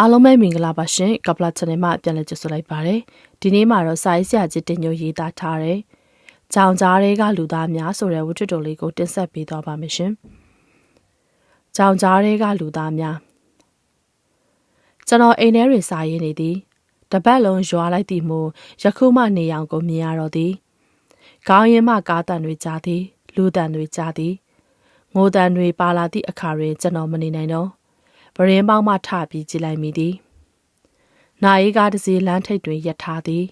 အားလုံးပဲမင်္ဂလာပါရှင်ကပလာ channel မှာပြန်လည်ကြိုဆိုလိုက်ပါတယ်ဒီနေ့မှာတော့စာရေးဆရာကြီးတင်ညိုရေးသားထားတဲ့။ကြောင်ကြားတွေကလူသားများဆိုတဲ့ဝတ္ထုတော်လေးကိုတင်ဆက်ပေးသွားပါမယ်ရှင်။ကြောင်ကြားတွေကလူသားများကျွန်တော်အိမ်ထဲတွင်စာရေးနေသည်တပတ်လုံးရွာလိုက်သည်မို့ယခုမှနေအောင်ကိုမြင်ရတော့သည်။ခေါင်းရင်မှကားတန်တွေကြားသည် လူတန်တွေကြားသည်ငိုတန်တွေပါလာသည့်အခါတွင်ကျွန်တော်မနေနိုင်တော့ ပရင်းပေါင်းမှထပြီးကြည့်လိုက်မိသည်။နာရီကားတစ်စီးလမ်းထိပ်တွင်ရပ်ထားသည်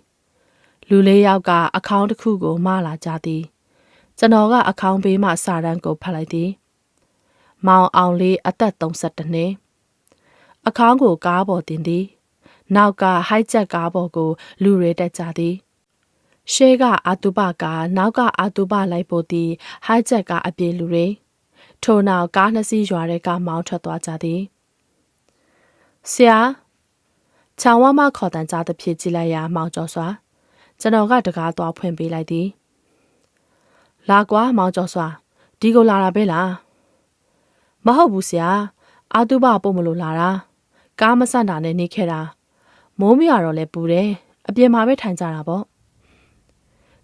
။လူလေးယောက်က အခေါင်းတစ်ခုကိုမလာကြသည်။ကျွန်တော်ကအခေါင်းဘေးမှစာတန်းကိုဖတ်လိုက်သည်။မောင်အောင်လေးအသက်32နှစ်။အခေါင်းကိုကားပေါ်တင်သည်။နောက်ကဟိုက်ချက်ကားပေါ်ကို လူတွေတက်ကြသည်။ရှေးကအာတုပကနောက်ကအာတုပလိုက်ပို့သည်ဟိုက်ချက်ကအပြေလူတွေထို့နောက်ကားနှစ်စီးရွာတဲ့ကမောင်းထွက်သွားကြသည်။ ဆရာချောင်းဝမခေါ်တန်ကြားသဖြင့်ကြည့်လိုက်ရာမောင်ကျော်စွာကျွန်တော်ကတကားသွားဖွင့်ပေးလိုက်သည်လာကွာမောင်ကျော်စွာဒီကိုလာတာပဲလားမဟုတ်ဘူးဆရာအာတုဘပို့မလို့လာတာကားမဆန့်တာနဲ့နေခဲ့တာမိုးမရတော့လဲပူတယ်အပြင်မှာပဲထိုင်ကြတာပေါ့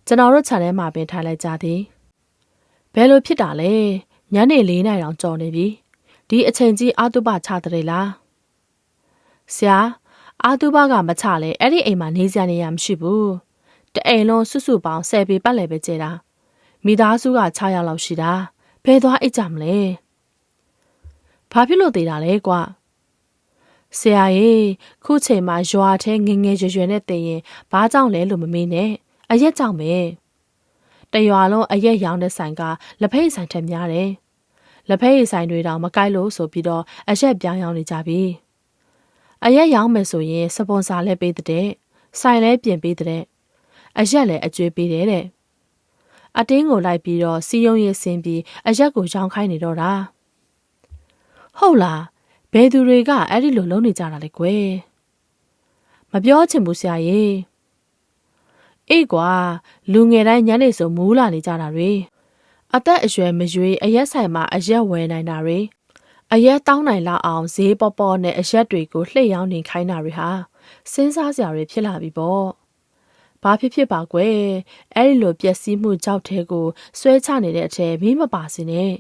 ကျွန်တော်တို့ခြံထဲမှာပင်ထိုင်လိုက်ကြသည်ဘယ်လိုဖြစ်တာလဲညနေ၄နာရီတောင်ကြော်နေပြီဒီအချိန်ကြီးအာတုဘချတဲ့လား ဆရာအာတူဘကမချလဲအဲ့ဒီအိမ်မှာနေစရာနေရမရှိဘူးတအိမ်လုံးစွတ်စွပေါင်း10ပေပတ်လဲပဲကျဲတာမိသားစုက6ယောက်လောက်ရှိတာဘယ်သွားအိတ်ကြမလဲဘာဖြစ်လို့သေးတာလဲကွာဆရာရေခုချိန်မှာရွာထဲငငယ်ရွယ်ရွယ်နဲ့တည်ရင်ဘာကြောင့်လဲလို့မမေးနဲ့အရက်ကြောင့်ပဲတရွာလုံးအရက်ရောင်းတဲ့ဆိုင်ကလက်ဖက်ဆိုင်ထက်များတယ်လက်ဖက်ဆိုင်တွေတောင်မကိုက်လို့ဆိုပြီးတော့အရက်ပြောင်းရောင်းနေကြပြီ အရက်ရောင်းမယ်ဆိုရင်စပွန်ဆာလည်းပေးတဲ့ဆိုင်လည်းပြင်ပေးတဲ့အရက်လည်းအကျွေးပေးတယ်တဲ့အတင်းကိုလိုက်ပြီးတော့စီယုံရည်ဆင်းပြီးအရက်ကိုရောင်းခိုင်းနေတော့တာဟုတ်လားဘယ်သူတွေကအဲ့ဒီလိုလုပ်နေကြတာလဲကွယ်မပြောချင်ဘူးဆရာကြီးအေးကွာလူငယ်တိုင်းညနေဆိုမူးလာနေကြတာတွေအသက်အရွယ်မရွေးအရက်ဆိုင်မှာအရက်ဝယ်နိုင်တာတွေ အရက်တောင်းနိုင်လောက်အောင်ဈေးပေါ်ပေါ်နဲ့အရက်တွေကိုလှည့်ရောင်းနေခိုင်းတာတွေဟာစဉ်းစားစရာတွေဖြစ်လာပြီပေါ့။ဘာဖြစ်ဖြစ်ပါကွယ်။အဲ့ဒီလိုပျက်စီးမှုကြောက်တဲ့ကိုဆွဲချနေတဲ့အထက်မင်းမပါစေနဲ့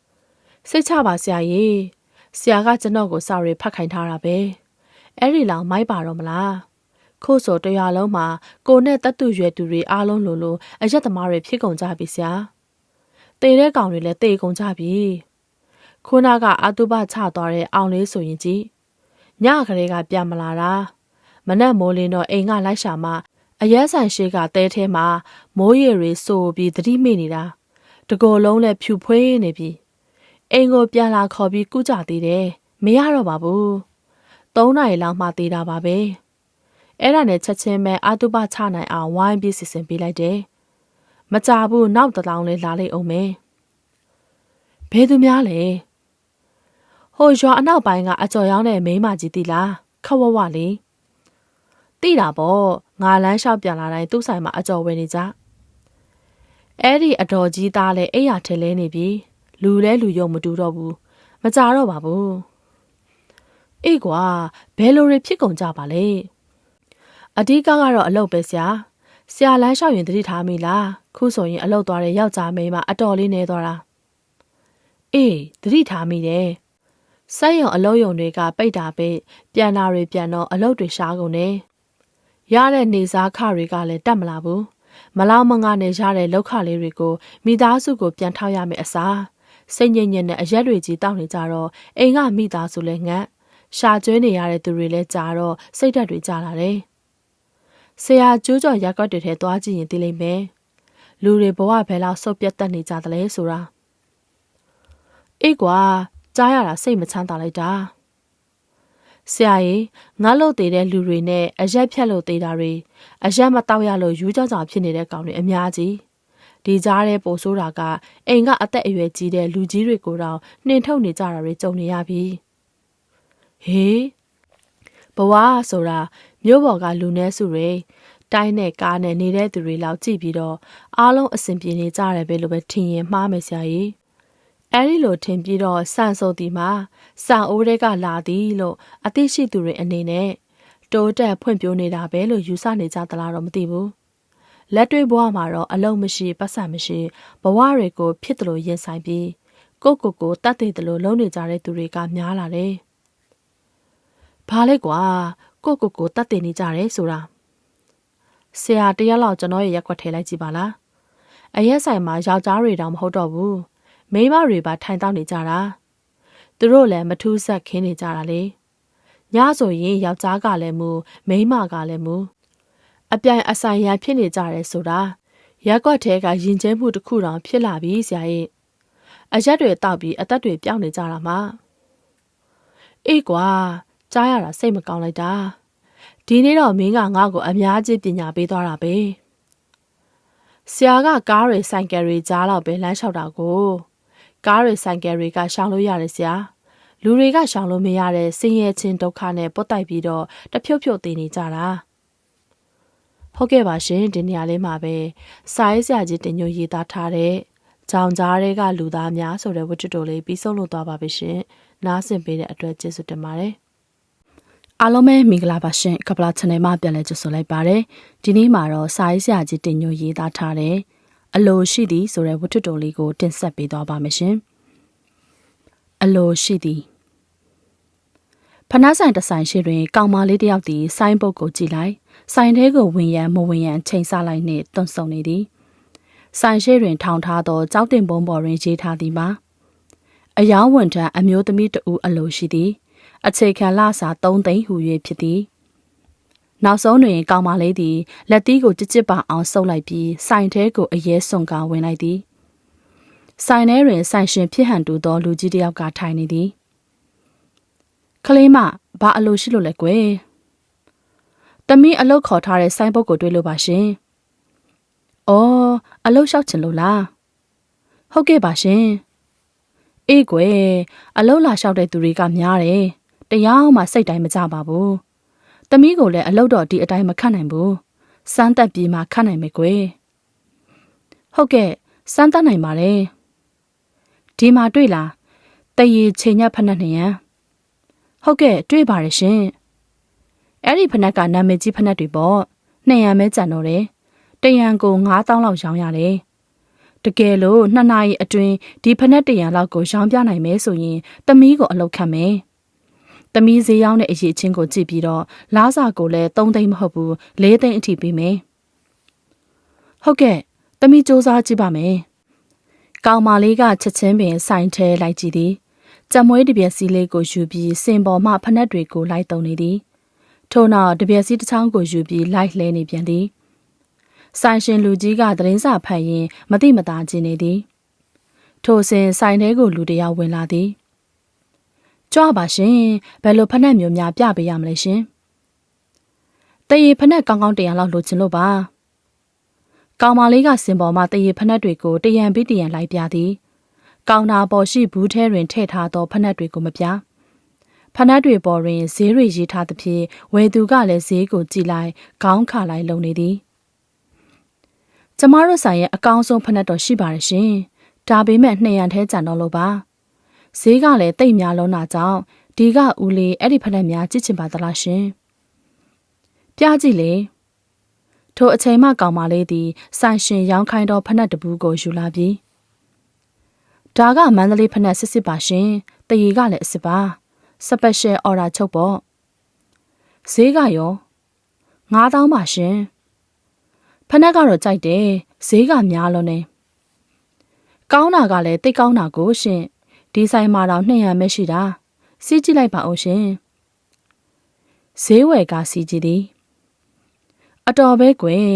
။စိတ်ချပါဆရာကြီး။ဆရာကကျွန်တော်ကိုစာရီဖတ်ခိုင်းထားတာပဲ။အဲ့ဒီလောက်မိုက်ပါတော့မလား။ခို့ဆိုတရားလုံးမှာကိုနဲ့တတ်သူရွယ်သူတွေအားလုံးလိုလိုအရက်သမားတွေဖြစ်ကုန်ကြပြီဆရာ။တေတဲ့ကောင်တွေလည်းတေကုန်ကြပြီ။ ခုနကအာတုပချသွားတဲ့အောင်လေးဆိုရင်ကြည်ညကလေးကပြန်မလာတာမနက်မိုးလင်းတော့အိမ်ကလိုက်ရှာမှအရက်ဆန်ရှိကတဲထဲမှာမိုးရေတွေစိုးပြီးသတိမိနေတာတကောလုံးလည်းဖြူဖွေးနေပြီအိမ်ကိုပြန်လာခေါ်ပြီးကုကြသေးတယ်မရတော့ပါဘူး၃နာရီလောက်မှသေးတာပါပဲအဲ့ဒါနဲ့ချက်ချင်းပဲအာတုပချနိုင်အောင်ဝိုင်းပြီးစီစဉ်ပေးလိုက်တယ်မကြဘူးနောက်တလောင်းလေးလာလိုက်အောင်မယ်ဘယ်သူများလဲ ဟိုရွာအနောက်ပိုင်းကအကြော်ရောင်းတဲ့မိန်းမကြီးတိလားခဝဝလေးတိတာပေါ့ငါလန်းလျှောက်ပြန်လာတိုင်းသူ့ဆိုင်မှာအကြော်ဝင်နေကြအဲ့ဒီအတော်ကြီးသားလဲအိယာထဲလဲနေပြီလူလဲလူယုံမတူတော့ဘူးမကြတော့ပါဘူးအေးကွာဘယ်လိုတွေဖြစ်ကုန်ကြပါလဲအဓိကကတော့အလုပ်ပဲဆရာဆရာလန်းလျှောက်ရင်တတိထားမိလားခုဆိုရင်အလုပ်သွားတဲ့ယောက်ျားမိန်းမအတော်လေးနေသွားတာအေးတတိထားမိတယ် ဆက်ရုံအလုပ်ရုံတွေကပိတ်တာပိတ်ပြန်တာတွေပြန်တော့အလုပ်တွေရှားကုန်တယ်ရတဲ့နေစားခတွေကလည်းတက်မလာဘူးမလောက်မငါနဲ့ရတဲ့လောက်ခလေးတွေကိုမိသားစုကိုပြန်ထောက်ရမယ့်အစားစိတ်ညစ်ညစ်နဲ့အရက်တွေကြီးတောက်နေကြတော့အိမ်ကမိသားစုလည်းငတ်ရှာကျွေးနေရတဲ့သူတွေလည်းကြာတော့စိတ်ဓာတ်တွေကြာလာတယ်ဆရာကျိုးကျော်ရက်ကွက်တွေထဲသွားကြည့်ရင်သိလိမ့်မယ်လူတွေဘဝဘယ်လောက်ဆုတ်ပြတ်တတ်နေကြသလဲဆိုတာအေးကွာ ကြားရတာစိတ်မချမ်းသာလိုက်တာဆရာကြီးငါလို့သေးတဲ့လူတွေနဲ့အရက်ဖြတ်လို့သေးတာတွေအရက်မတောက်ရလို့ယူကြောင်ကြောင်ဖြစ်နေတဲ့ကောင်တွေအများကြီးဒီကြားတဲ့ပိုဆိုးတာကအိမ်ကအသက်အရွယ်ကြီးတဲ့လူကြီးတွေကိုတော့နှင်ထုတ်နေကြတာတွေကြုံနေရပြီဟေးဘဝဆိုတာမြို့ပေါ်ကလူနည်းစုတွေတိုင်းနဲ့ကားနဲ့နေတဲ့သူတွေလောက်ကြည့်ပြီးတော့အားလုံးအဆင်ပြေနေကြတယ်ပဲလို့ပဲထင်ရင်မှားမယ်ဆရာကြီး အဲဒီလိုထင်ပြီးတော့ဆန်ဆိုတီမှာစံအိုးတွေကလာသည်လို့အသိရှိသူတွေအနေနဲ့တိုးတက်ဖွံ့ဖြိုးနေတာပဲလို့ယူဆနေကြသလားတော့မသိဘူးလက်တွေ့ဘဝမှာတော့အလုံးမရှိပတ်စံမရှိဘဝတွေကိုဖြစ်တယ်လို့ရင်ဆိုင်ပြီးကိုကိုကိုတတ်သိတယ်လို့လုံးနေကြတဲ့သူတွေကများလာတယ်ဘာလဲကွာကိုကိုကိုတတ်သိနေကြတယ်ဆိုတာဆရာတရက်လောက်ကျွန်တော်ရဲ့ရက်ွက်ထဲလိုက်ကြည့်ပါလားအရက်ဆိုင်မှာယောက်ျားတွေတောင်မဟုတ်တော့ဘူး မိန်းမတွေပါထိုင်တောက်နေကြတာသူတို့လည်းမထူးဆက်ခင်းနေကြတာလေညဆိုရင်ယောက်ျားကလည်းမူမိန်းမကလည်းမူအပြိုင်အဆိုင်ရန်ဖြစ်နေကြတယ်ဆိုတာရက်ွက်ထဲကယဉ်ကျေးမှုတစ်ခုတောင်ဖြစ်လာပြီဆရာရဲ့အရက်တွေတောက်ပြီးအသက်တွေပြောင်းနေကြတာမှအေးကွာကြားရတာစိတ်မကောင်းလိုက်တာဒီနေ့တော့မင်းကငါ့ကိုအများကြီးပညာပေးသွားတာပဲဆရာကကားတွေဆိုင်ကယ်တွေကြားတော့ပဲလမ်းလျှောက်တာကို ကားတွေဆိုင်ကယ်တွေကရှောင်လို့ရတယ်ဆရာလူတွေကရှောင်လို့မရတဲ့ဆင်းရဲခြင်းဒုက္ခနဲ့ပုတ်တိုက်ပြီးတော့တဖြုတ်ဖြုတ်တည်နေကြတာဟုတ်ကဲ့ပါရှင်ဒီနေရာလေးမှာပဲစာရေးဆရာကြီးတင်ညိုရေးသားထားတဲ့ကြောင်ကြားတွေကလူသားများဆိုတဲ့ဝတ္ထုတိုလေးပြီးဆုံးလို့သွားပါပြီရှင်နားဆင်ပေးတဲ့အတွက်ကျေးဇူးတင်ပါတယ်အားလုံးပဲမင်္ဂလာပါရှင်ကပလာ channel မှာပြန်လည်ကြိုဆိုလိုက်ပါတယ်ဒီနေ့မှာတော့စာရေးဆရာကြီးတင်ညိုရေးသားထားတဲ့ အလိုရှိသည်ဆိုတဲ့ဝတ္ထုတိုလေးကို တင်ဆက်ပေးသွားပါမယ်ရှင်အလိုရှိသည်ဖနားဆိုင်တဆိုင်ရှိတွင်ကောင်မလေးတယောက်သည်ဆိုင်းပုတ်ကိုကြည့်လိုက်ဆိုင်ထဲကိုဝင်ရန်မဝင်ရန်ချိန်ဆလိုက်နှင့်တွန့်ဆုံနေသည်ဆိုင်ရှိတွင်ထောင်ထားသောကြောက်တင်ပုံးပေါ်တွင်ရေးထားသည်မှာအယောင်းဝန်ထမ်းအမျိုးသမီးတဦးအလိုရှိသည် အခြေခံလစာ3သိန်းဟူ၍ဖြစ်သည် နောက်ဆုံးတွင်ကောင်မလေးသည်လက်သီးကိုကြစ်ကြစ်ပါအောင်ဆုပ်လိုက်ပြီးဆိုင်ထဲကိုအရဲစွန်ကာဝင်လိုက်သည်ဆိုင်ထဲတွင်ဆိုင်ရှင်ဖြစ်ဟန်တူသောလူကြီးတစ်ယောက်ကထိုင်နေသည်ကလေးမဘာအလိုရှိလို့လဲကွယ်တမီးအလုတ်ခေါ်ထားတဲ့ဆိုင်းပုတ်ကိုတွေ့လို့ပါရှင်။အော်အလုတ်လျှောက်ချင်လို့လား။ဟုတ်ကဲ့ပါရှင်။အေးကွယ်အလုတ်လာလျှောက်တဲ့သူတွေကများတယ်။တရားမှစိတ်တိုင်းမကြပါဘူး။ တမီးကိုလည်းအလုတ်တော့ဒီအတိုင်းမခတ်နိုင်ဘူး။စမ်းတက်ပြီးမှခတ်နိုင်မယ်ကွယ်။ဟုတ်ကဲ့စမ်းတက်နိုင်ပါလေ။ဒီမှာတွေ့လား။တရေချိန်ညက်ဖက်နှက်နေရန်။ဟုတ်ကဲ့တွေ့ပါတယ်ရှင်။အဲ့ဒီဖနက်ကနာမည်ကြီးဖနက်တွေပေါ့နှစ်ရံပဲကြံတော့တယ်တရံကို9000လောက်ရောင်းရတယ်တကယ်လို့နှစ်နာရီအတွင်းဒီဖနက်တရံလောက်ကိုရောင်းပြနိုင်မယ်ဆိုရင်တမီးကိုအလုပ်ခတ်မယ် တမီးဈေးရောင်းတဲ့အရေးချင်းကိုကြည့်ပြီးတော့လားစာကိုလည်း3သိန်းမဟုတ်ဘူး4သိန်းအထိပေးမယ်ဟုတ်ကဲ့တမီးစူးစမ်းကြည့်ပါမယ်ကောင်မလေးကချက်ချင်းပင်စိုင်ထဲလိုက်ကြည့်သည်ကြံမွေးတပြက်စီလေးကိုယူပြီးစင်ပေါ်မှဖနက်တွေကိုလိုက်တုံနေသည်ထို့နောက်တပြက်စီတစ်ချောင်းကိုယူပြီးလိုက်လဲနေပြန်သည်ဆိုင်ရှင်လူကြီးကသတင်းစာဖတ်ရင်းမတိမတာခြင်းနေသည်ထိုစဉ်ဆိုင်ထဲကိုလူတယောက်ဝင်လာသည် ကြွပါရှင်ဘယ်လိုဖက်နှက်မျိုးများပြပေးရမလဲရှင်တရေဖက်နှက်ကောင်းကောင်းတရံလောက်လိုချင်လို့ပါကောင်မလေးကစင်ပေါ်မှာတရေဖက်နှက်တွေကိုတရံပြီးတရံလိုက်ပြသည်ကောင်နာပေါ်ရှိဘူးထဲတွင်ထည့်ထားသောဖက်နှက်တွေကိုမပြဖနက်တွေပေါ်တွင်ဈေးတွေရေးထားသဖြင့်ဝယ်သူကလည်းဈေးကိုကြည့်လိုက်ခေါင်းခါလိုက်လုံနေသည်ကျမတို့ဆိုင်ရဲ့အကောင်းဆုံးဖနက်တော်ရှိပါတယ်ရှင်ဒါပေမဲ့နှစ်ရန်ထဲကြံတော့လို့ပါ ဈေးကလည်းတိတ်များလုံးတာကြောင့်ဒီကဦးလေးအဲ့ဒီဖနက်များကြည့်ချင်ပါသလားရှင်ပြကြည့်လေထိုအချိန်မှကောင်မလေးသည်ဆိုင်ရှင်ရောင်းခိုင်းသောဖနက်တပူးကိုယူလာပြီးဒါကမန္တလေးဖနက်စစ်စစ်ပါရှင်တရီကလည်းအစ်စ်ပါစပက်ရှယ်အော်ဒါချုပ်ပေါ့ဈေးကရော9000ပါရှင်ဖနက်ကတော့ကြိုက်တယ်ဈေးကများလို့နေကောင်းတာကလည်းတိတ်ကောင်းတာကိုရှင် ဒီဆိုင်မှာတော့200ပဲရှိတာစီးကြည့်လိုက်ပါအောင်ရှင်ဈေးဝယ်ကစီးကြည့်သည်အတော်ပဲကွယ်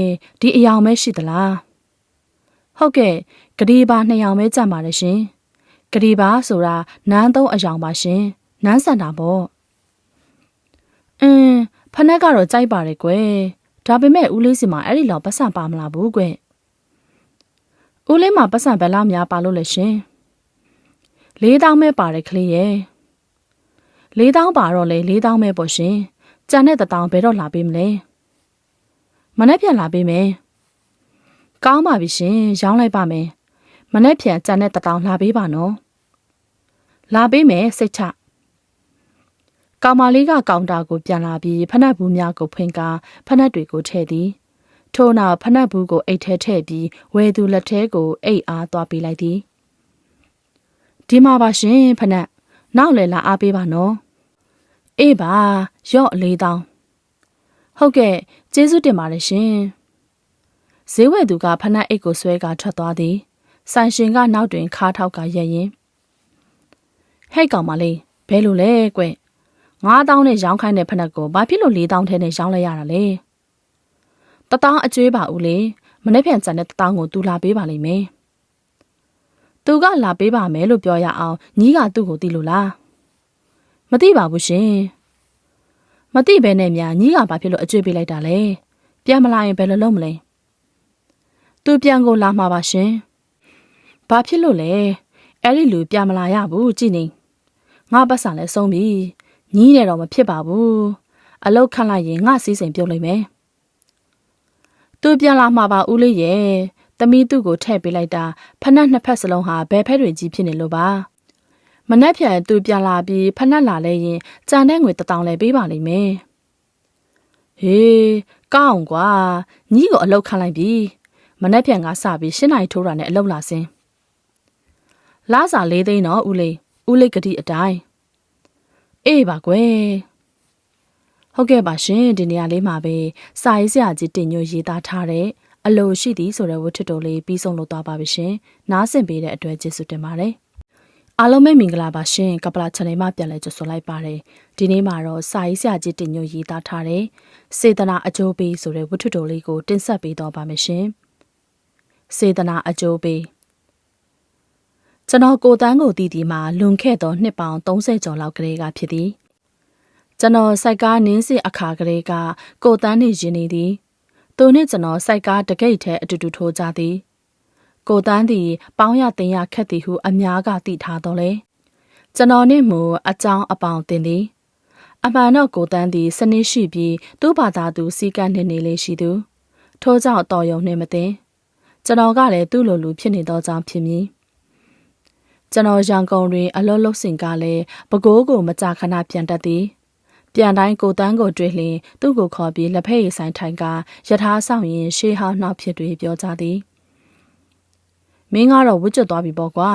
ဒီအယောင်ပဲရှိသလားဟုတ်ကဲ့ဂရီပါ2ယောင်ပဲကြံပါတယ်ရှင်ဂရီပါဆိုတာနန်းသုံးအယောင်ပါရှင်နန်းဆန်တာပေါ့အင်းဖနက်ကတော့ကြိုက်ပါတယ်ကွယ်ဒါပေမဲ့ဦးလေးစီမှာအဲ့ဒီလောက်ပတ်စံပါမလားဘူးကွယ်ဦးလေးမှာပတ်စံဘယ်လောက်များပါလို့လဲရှင် လေးတောင်းမဲ့ပါတယ်ကလေးရဲ့လေးတောင်းပါတော့လေလေးတောင်းမဲ့ပေါ့ရှင်ကြံတဲ့တတောင်းဘယ်တော့လာပေးမလဲမနေ့ပြန်လာပေးမယ်ကောင်းပါပြီရှင်ရောင်းလိုက်ပါမယ်မနေ့ပြန်ကြံတဲ့တတောင်းလာပေးပါနော်လာပေးမယ်စိတ်ချကောင်မလေးကကောင်တာကိုပြန်လာပြီးဖနက်ဘူးများကိုဖွင့်ကားဖနက်တွေကိုထည့်သည်ထို့နောက်ဖနက်ဘူးကိုအိတ်ထဲထည့်ပြီးဝဲသူလက်ထဲကိုအိတ်အားသွားပေးလိုက်သည် ဒီမှာပါရှင်ဖနက်နောက်လည်းလာအားပေးပါနော်အေးပါရော့အလေးတောင်းဟုတ်ကဲ့ကျေးဇူးတင်ပါတယ်ရှင်ဈေးဝယ်သူကဖနက်အိတ်ကိုဆွဲကာထွက်သွားသည်ဆိုင်ရှင်ကနောက်တွင်ခါထောက်ကရက်ရင်ဟဲ့ကောင်မလေးဘဲလို့လဲကွ9000နဲ့ရောင်းခိုင်းတဲ့ဖနက်ကိုဘာဖြစ်လို့4000ထဲနဲ့ရောင်းလိုက်ရတာလဲတတောင်းအကျွေးပါဦးလေမနေ့ပြန်ကြံတဲ့တတောင်းကိုသူလာပေးပါလိမ့်မယ် သူကလာပေးပါမယ်လို့ပြောရအောင်ညီးကသူ့ကိုတီးလို့လားမသိပါဘူးရှင်မသိဘဲနဲ့များညီးကဘာဖြစ်လို့အကျွေးပေးလိုက်တာလဲပြန်မလာရင်ဘယ်လိုလုပ်မလဲသူပြန်ကိုလာမှာပါရှင်ဘာဖြစ်လို့လဲအဲ့ဒီလူပြန်မလာရဘူးကြည်နေငါပတ်စံလဲဆုံးပြီညီးနေတော့မဖြစ်ပါဘူးအလုတ်ခန့်လိုက်ရင်ငါစီးစိမ်ပြုတ်လိုက်မယ်သူပြန်လာမှာပါဦးလေးရဲ့ သမီးသူ့ကိုထည့်ပေးလိုက်တာဖနက်နှစ်ဖက်စလုံးဟာဘဲဖက်တွေကြီးဖြစ်နေလို့ပါမနှက်ဖြန်သူပြန်လာပြီးဖနက်လာလဲရင်ကြံတဲ့ငွေတထောင်လဲပေးပါလိမ့်မယ်ဟေးကောင်းကွာညီးကိုအလုတ်ခန့်လိုက်ပြီမနှက်ဖြန်ကစပြီးရှင်းနိုင်ထိုးတာနဲ့အလုတ်လာစင်းလာစာ၄သိန်းတော့ဦးလေးဦးလေးကတိအတိုင်းအေးပါကွယ်ဟုတ်ကဲ့ပါရှင်ဒီနေရာလေးမှာပဲစာရေးဆရာကြီးတင်ညွှန်ရေးသားထားတဲ့ အလိုရှိသည်ဆိုတဲ့ဝတ္ထုတော်လေးပြီးဆုံးလို့သွားပါပြီရှင်နားဆင်ပေးတဲ့အတွက်ကျေးဇူးတင်ပါတယ်အားလုံးပဲမင်္ဂလာပါရှင်ကပလာ channel မှာပြန်လည်ကြိုဆိုလိုက်ပါတယ်ဒီနေ့မှာတော့စာရေးဆရာကြီးတင်ညွှန်ရေးသားထားတဲ့စေတနာအကျိုးပေးဆိုတဲ့ဝတ္ထုတော်လေးကိုတင်ဆက်ပေးတော့ပါမယ်ရှင်စေတနာအကျိုးပေးကျွန်တော်ကိုတန်းကိုတီတီမှာလွန်ခဲ့သောနှစ်ပေါင်း30ကျော်လောက်ကလေးကဖြစ်သည်ကျွန်တော်စိုက်ကားနင်းစစ်အခါကလေးကကိုတန်းနေရင်နေသည် သူနှင့်ကျွန်တော်စိုက်ကားတကိတ်ထဲအတူတူထိုးကြသည်ကိုတန်းသည်ပေါင်းရတင်ရခက်သည်ဟုအများကသိထားတော်လဲကျွန်တော်နှင့်မူအကြောင်းအပေါင်တင်သည် အမှန်တော့ကိုတန်းသည်စနစ်ရှိပြီးသူ့ဘာသာသူစီကံနေနေလေးရှိသူထို့ကြောင့်တော်ယုံနှင့်မသိကျွန်တော်ကလည်းသူ့လိုလူဖြစ်နေသောကြောင့်ဖြစ်မည်ကျွန်တော်ရန်ကုန်တွင် အလောလုံးစင်ကလည်းပကိုးကိုမကြခဏပြန်တတ်သည် ပြန်တိုင်းကိုတန်းကိုတွေ့လျင်သူ့ကိုခေါ်ပြီးလက်ဖက်ရည်ဆိုင်ထိုင်ကယထာဆောင်ရင်ရှေးဟောင်းနှောက်ဖြစ်တွေပြောကြသည်မင်းကတော့ဝှကျွတ်သွားပြီပေါ့ကွာ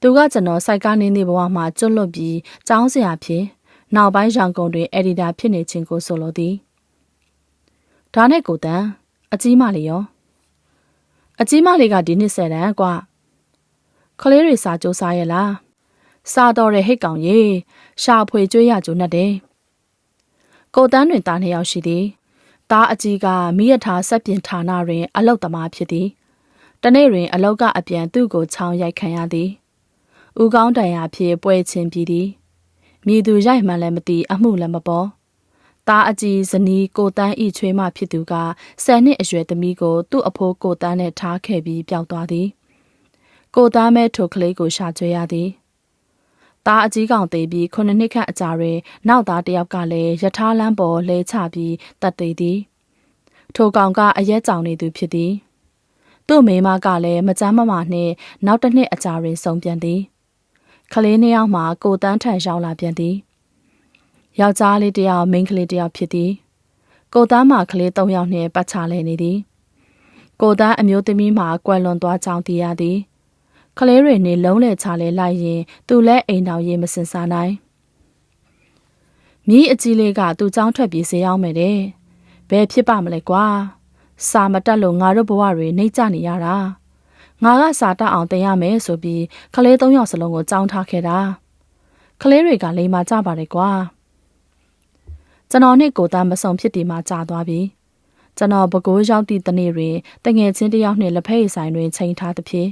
သူကကျွန်တော်စိုက်ကားနင်းတဲ့ဘဝမှာကျွတ်လွတ်ပြီးចောင်းစရာဖြစ်နောက်ပိုင်းရန်ကုန်တွင်အက်ဒီတာဖြစ်နေခြင်းကိုဆိုလိုသည်ဒါနဲ့ကိုတန်းအကြီးမလေးရောအကြီးမလေးကဒီနှစ်ဆယ်တန်းကွာခလေးတွေစာကြိုးစားရဲ့လား စားတော့တဲ့ဟိတ်ကောင်ရေရှာဖွေကျွေးရကြိုးနဲ့တယ်ကိုတန်းတွင်တာနှစ်ယောက်ရှိသည်တားအကြီးကမိရထားဆက်ပြင်ဌာနတွင် အလုတ်သမားဖြစ်သည်တနေ့တွင် အလုတ်ကအပြန်သူ့ကိုချောင်းရိုက်ခံရသည်ဦးကောင်းတန်ရာဖြစ်ပွဲချင်းပြီးသည်မြည်သူရိုက်မှန်လည်းမသိအမှုလည်းမပေါ်သားအကြီးဇနီးကိုတန်းဤချွေးမဖြစ်သူကဆယ်နှစ်အရွယ်သမီးကိုသူ့အဖိုးကိုတန်းနဲ့ထားခဲ့ပြီးပျောက်သွားသည် ကိုသားမဲထိုကလေးကိုရှာကြွေရသည် သားအကြီးကောင်သေးပြီးခုနှစ်နှစ်ခန့်အကြာတွင်နောက်သားတစ်ယောက်ကလည်းယထာလန်းပေါ်လဲချပြီးတတ်သေးသည်ထိုကောင်ကအရက်ကြောင်နေသူဖြစ်သည်သူ့မိမကလည်းမကြမ်းမမာနှင့်နောက်တစ်နှစ်အကြာတွင်ဆုံးပြန်သည်ကလေးနှစ်ယောက်မှကိုတန်းထန်ရောက်လာပြန်သည်ယောက်ျားလေးတစ်ယောက်မိန်းကလေးတစ်ယောက်ဖြစ်သည်ကိုတန်းမှကလေး၃ယောက်နှင့်ပတ်ချလဲနေသည်ကိုတန်းအမျိုးသမီးမှကွယ်လွန်သွားကြောင်းသိရသည် ခလဲတွေနဲ့လုံးလဲချလဲလိုက်ရင်သူလဲအိမ်တော်ရင်မစင်စားနိုင်မြီးအကြီးလေးကသူ့ကြောင်းထွက်ပြေးစေရောက်မယ်တဲ့ဘယ်ဖြစ်ပါမလဲကွာစာမတက်လို့ငါတို့ဘဝတွေနှိမ့်ကြနေရတာငါကစာတက်အောင်တင်ရမယ်ဆိုပြီးခလဲသုံးယောက်စလုံးကိုကြောင်းထားခဲ့တာခလဲတွေကလိမ်မာကြပါတယ်ကွာကျွန်တော်နဲ့ကိုသားမဆုံဖြစ်ဒီမှာကြာသွားပြီကျွန်တော်ဘကိုးရောက်သည့်တနေ့တွင်တငယ်ချင်းတယောက်နှင့်လက်ဖက်ရည်ဆိုင်တွင်ချိန်ထားသဖြင့်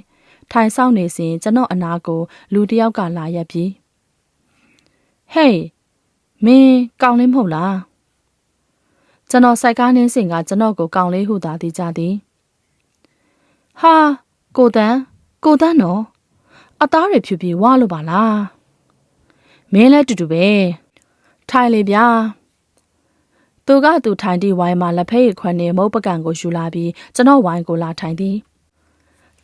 ထိုင်ဆောင်နေစဉ်ကျွန်တော်အနာကို လူတစ်ယောက်ကလာရက်ပြီးဟေးမင်းကောင်းလေးမဟုတ်လားကျွန်တော်စိုက်ကားနှင်းစင်ကကျွန်တော်ကိုကောင်းလေးဟုသာသိကြသည်ဟာကိုတန်းကိုတန်းနော်အသားတွေဖြူပြီးဝါလို့ပါလားမင်းလည်းတူတူပဲထိုင်လေဗျာသူကသူထိုင်သည့်ဝိုင်းမှာလက်ဖက်ရည်ခွက်နဲ့မုတ်ပကံကိုယူလာပြီးကျွန်တော်ဝိုင်းကိုလာထိုင်သည်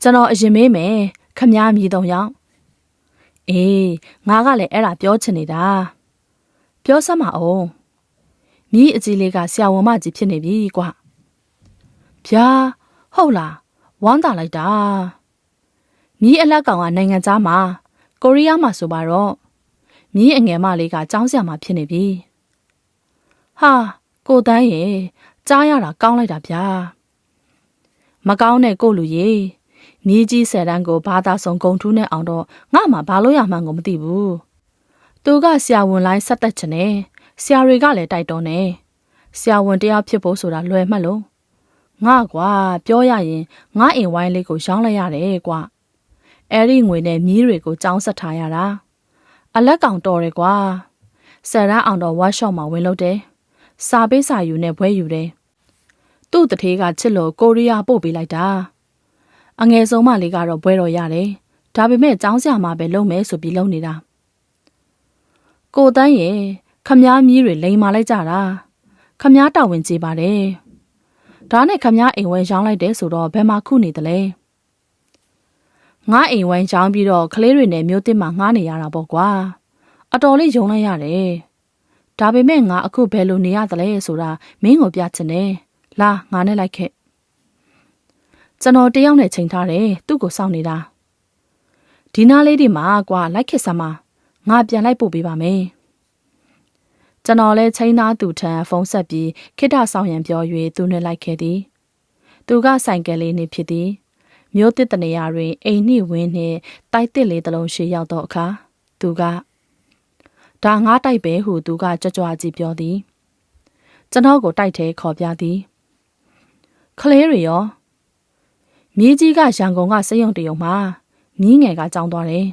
ကျွန်တော်အရင်မေးမယ်ခမားမြည်တော့ရောက်အေးငါကလည်းအဲ့ဒါပြောချင်နေတာပြောစမ်းမအောင်မြည်အကြီးလေးကဆရာဝန်မကြီးဖြစ်နေပြီကွာဗျာဟုတ်လားဝမ်းသာလိုက်တာမြည်အလက်ကောင်ကနိုင်ငံသားမှာကိုရီးယားမှာဆိုပါတော့မြည်အငယ်မလေးကကျောင်းဆရာမဖြစ်နေပြီဟာကိုတန်းရဲ့ကြားရတာကောင်းလိုက်တာဗျာမကောင်းတဲ့ကိုလူကြီး မြည်ကြီးဆယ်တန်းကိုဘာသာဆောင်ဂုံထူးနဲ့အောင်တော့ငါမှဘာလို့ရမှန်းကိုမသိဘူးသူကဆရာဝန်လိုင်းဆက်သက်ချင်တယ်ဆရာတွေကလည်းတိုက်တွန်းတယ်ဆရာဝန်တရားဖြစ်ဖို့ဆိုတာလွယ်မှတ်လို့ငါကွာပြောရရင်ငါအိမ်ဝိုင်းလေးကိုရောင်းလိုက်ရတယ်ကွာအဲ့ဒီငွေနဲ့မြီးတွေကိုចောင်းဆက်ထားရတာအလက်ကောင်တော်တယ်ကွာဆယ်ရန်အောင်တော့ဝါရှော့မှာဝင်လို့တယ်စာပေးစာယူနဲ့ဘွဲယူတယ်သူ့တထေးကချစ်လို့ကိုရီးယားပို့ပေးလိုက်တာ အငယ်ဆုံးမလေးကတော့ဘွဲတော်ရတယ်ဒါပေမဲ့ចောင်းဆရာမပဲလုံမယ်ဆိုပြီးလုံနေတာကိုတန်းရဲ့ခမားမြီးတွေလိန်မာလိုက်ကြတာခမားတော်ဝင်ကြည့်ပါတယ်ဒါနဲ့ခမားအိမ်ဝဲရောင်းလိုက်တယ်ဆိုတော့ဘယ်မှာခုနေတလဲငါအိမ်ဝိုင်းချောင်းပြီးတော့ကလေးတွေနဲ့မျိုးတစ်မှငားနေရတာပေါ့ကွာအတော်လေးယုံလိုက်ရတယ်ဒါပေမဲ့ငါအခုဘယ်လိုနေရသလဲဆိုတာမင်းကိုပြချင်တယ်လာငါနဲ့လိုက်ခဲ့ ကျွန်တော်တယောက်နဲ့ချိန်ထားတယ်သူ့ကိုစောင့်နေတာဒီနားလေးဒီမှာကွာလိုက်ခဲ့စမ်းမငါပြန်လိုက်ပို့ပေးပါမယ်ကျွန်တော်လဲချိန်သားသူထံဖုန်းဆက်ပြီးခိတ္တဆောင်ရံပြော၍သူနဲ့လိုက်ခဲ့သည်သူကဆိုင်ကယ်လေးနေဖြစ်သည်မျိုးတစ်တနေရာတွင်အိမ်နှိဝင်းနှင့်တိုက်တစ်လေးတစ်လုံးရှိရောက်သောအခါသူကဒါငါတိုက်ပဲဟုသူကကြွကြွကြည့်ပြောသည်ကျွန်တော်ကိုတိုက်ထဲခေါ်ပြသည်ကလေးတွေရော မြေကြီးကရန်ကုန်ကစက်ရုံတရုံမှာမြင်းငယ်ကကြောင်းသွားတယ်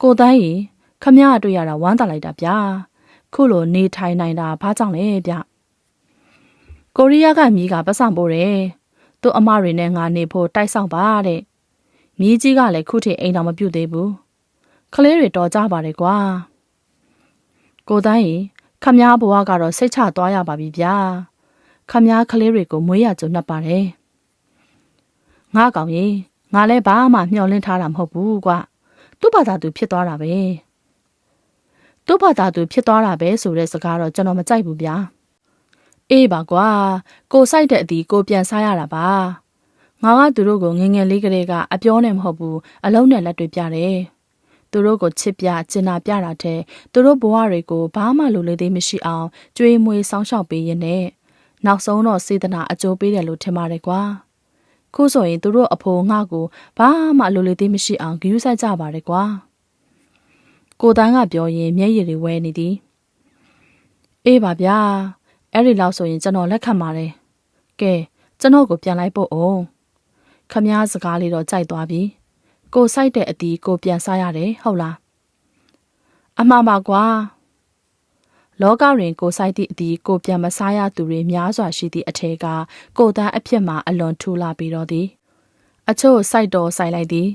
ကိုတိုင်းရီခမရတွေ့ရတာဝမ်းသာလိုက်တာဗျာခုလိုနေထိုင်နိုင်တာဘာကြောင့်လဲဗျကိုရီးယားကမြီးကပတ်ဆောင်ပို့တယ်သူ့အမတွေနဲ့ငါနေဖို့တိုက်ဆောင်ပါတဲ့မြီးကြီးကလည်းခုထိအိမ်တော်မပြုတ်သေးဘူးကလေးတွေတော်ကြပါတယ်ကွာကိုတိုင်းရီခမားဘဝကတော့စိတ်ချသွားရပါပြီဗျာခမားကလေးတွေကိုမွေးရကြုံနှပ်ပါတယ် ငါကောင်ကြီးငါလည်းဘာမှမျှော်လင့်ထားတာမဟုတ်ဘူးကွာသူ့ဘာသာသူဖြစ်သွားတာပဲသူ့ဘာသာသူဖြစ်သွားတာပဲဆိုတဲ့စကားတော့ကျွန်တော်မကြိုက်ဘူးဗျာအေးပါကွာကိုစိုက်တဲ့အတီကိုပြန်စားရတာပါငါကသူတို့ကိုငငယ်လေးကလေးကအပြောနဲ့မဟုတ်ဘူးအလုံးနဲ့လက်တွေပြတယ်သူတို့ကိုချစ်ပြကျင်နာပြတာတဲ့သူတို့ဘဝတွေကိုဘာမှလိုလေသေးမရှိအောင်ကြွေးမွေးစောင်းရှောက်ပေးရင်းနဲ့နောက်ဆုံးတော့စေတနာအကျိုးပေးတယ်လို့ထင်ပါတယ်ကွာ ခုဆိုရင်သူတို့အဖိုးငါ့ကိုဘာမှလိုလေသေးမရှိအောင်ဂရုစိုက်ကြပါတယ်ကွာကိုတန်းကပြောရင်မျက်ရည်တွေဝဲနေသည်အေးပါဗျာအဲ့ဒီလောက်ဆိုရင်ကျွန်တော်လက်ခံပါတယ်ကဲကျွန်တော်ကိုပြန်လိုက်ဖို့အောင်ခမားစကားလေးတော့ကြိုက်သွားပြီကိုစိုက်တဲ့အတီးကိုပြန်စားရတယ်ဟုတ်လားအမှန်ပါကွာ လောကတွင်ကိုစိုက်သည့်အတီးကိုပြန်မစားရသူတွေများစွာရှိသည့်အထက်ကကိုသားအဖြစ်မှာအလွန်ထူလာပြီးတော့သည်အချို့စိုက်တော်စိုက်လိုက်သည်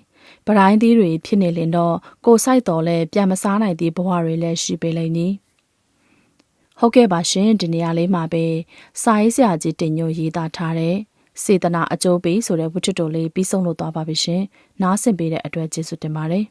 ပတိုင်းသီးတွေဖြစ်နေလင်တော့ကိုစိုက်တော်လဲပြန်မစားနိုင်သည့်ဘဝတွေလည်းရှိပေလိမ့်မည်ဟုတ်ကဲ့ပါရှင်ဒီနေရာလေးမှာပဲစာရေးဆရာကြီးတင်ညိုရေးသားထားတဲ့စေတနာအကျိုးပေးဆိုတဲ့ဝတ္ထုတော်လေးပြီးဆုံးလို့သွားပါပြီရှင်နားဆင်ပေးတဲ့အတွက်ကျေးဇူးတင်ပါတယ်